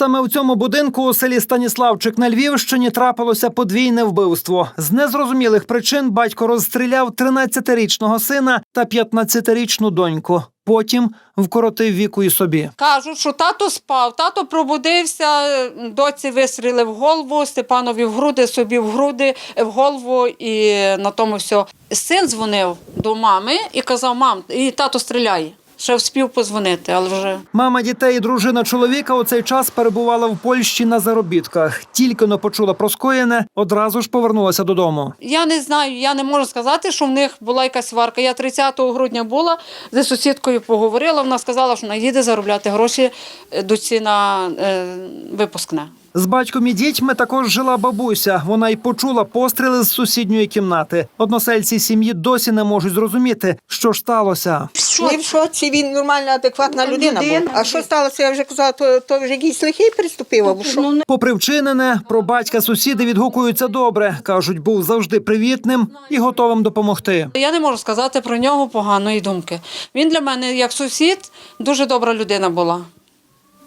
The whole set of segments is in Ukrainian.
Саме у цьому будинку у селі Станіславчик на Львівщині трапилося подвійне вбивство. З незрозумілих причин батько розстріляв 13-річного сина та 15-річну доньку. Потім вкоротив віку і собі. Кажуть, що тато спав, тато пробудився, доці вистрілив в голову, Степанові в груди, собі в груди, в голову і на тому все. Син дзвонив до мами і казав: мам, і тато стріляє. Ще вспів позвонити, але вже Мама дітей і дружина чоловіка у цей час перебувала в Польщі на заробітках. Тільки но почула про скоєне, одразу ж повернулася додому. я не знаю, я не можу сказати, що в них була якась сварка. Я 30 грудня була зі сусідкою поговорила. Вона сказала, що вона їде заробляти гроші е, доці на е, випускне. З батьком і дітьми також жила бабуся. Вона й почула постріли з сусідньої кімнати. Односельці сім'ї досі не можуть зрозуміти, що ж сталося. Не в шоці, він нормальна, адекватна людина. була. А що сталося? Я вже казала, то, то вже якийсь лихий приступив, або що? Попри вчинене, про батька сусіди відгукуються добре. кажуть, був завжди привітним і готовим допомогти. Я не можу сказати про нього поганої думки. Він для мене, як сусід, дуже добра людина була.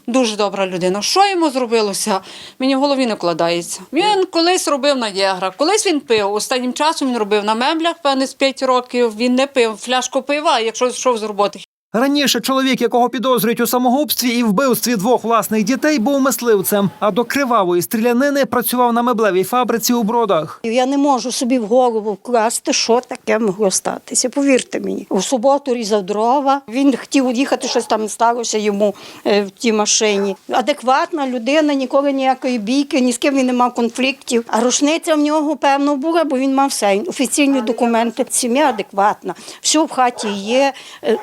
Дуже добра людина. Що йому зробилося? Мені в голові не вкладається. Він колись робив на єгра, колись він пив. Останнім часом він робив на меблях, певне, з 5 років. Він не пив фляжку пива, якщо йшов з роботи. Раніше чоловік, якого підозрюють у самогубстві і вбивстві двох власних дітей, був мисливцем. А до кривавої стрілянини працював на меблевій фабриці у бродах. Я не можу собі в голову вкласти, що таке могло статися. Повірте мені. У суботу різав дрова. Він хотів їхати, щось там сталося йому е, в тій машині. Адекватна людина, ніколи ніякої бійки, ні з ким він не мав конфліктів. А рушниця в нього певно була, бо він мав все. Офіційні документи. Сім'я адекватна. Все в хаті є, е,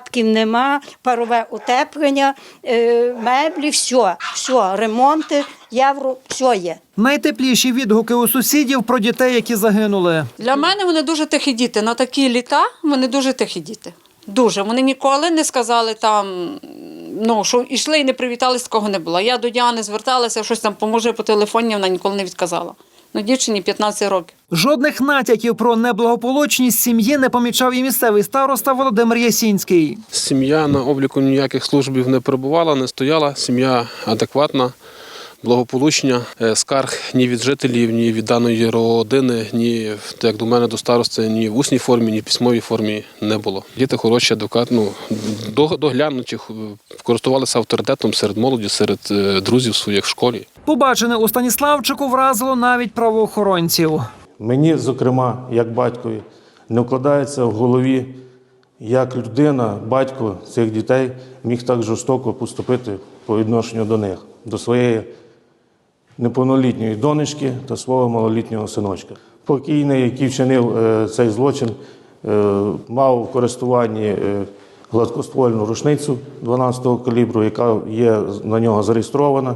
нестатків нема, парове утеплення, е, меблі, все, все, ремонти, євро, все є. Найтепліші відгуки у сусідів про дітей, які загинули. Для мене вони дуже тихі діти. На такі літа вони дуже тихі діти. Дуже. Вони ніколи не сказали там, ну, що йшли і не привітались, кого не було. Я до Діани зверталася, щось там поможи по телефоні, вона ніколи не відказала. Ну, дівчині 15 років. Жодних натяків про неблагополучність сім'ї не помічав і місцевий староста Володимир Ясінський. Сім'я на обліку ніяких службів не перебувала, не стояла. Сім'я адекватна, благополучня. Е, Скарг ні від жителів, ні від даної родини, ні як до мене до старости, ні в усній формі, ні в письмовій формі не було. Діти хороші, адекватні, ну, доглянуті, користувалися авторитетом серед молоді, серед е, друзів своїх в школі. Побачене у Станіславчику вразило навіть правоохоронців. Мені, зокрема, як батькові, не вкладається в голові, як людина, батько цих дітей міг так жорстоко поступити по відношенню до них, до своєї неповнолітньої донечки та свого малолітнього синочка. Покійний, який вчинив е, цей злочин, е, мав в користуванні е, гладкоствольну рушницю 12-го калібру, яка є на нього зареєстрована,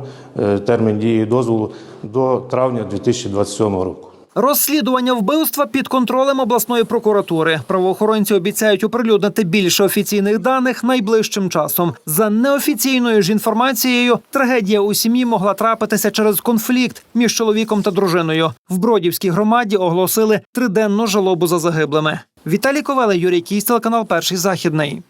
термін дії дозволу до травня 2027 року. Розслідування вбивства під контролем обласної прокуратури. Правоохоронці обіцяють оприлюднити більше офіційних даних найближчим часом. За неофіційною ж інформацією, трагедія у сім'ї могла трапитися через конфлікт між чоловіком та дружиною. В Бродівській громаді оголосили триденну жалобу за загиблими. Віталій Ковеле, Юрій Кісь, телеканал Перший західний.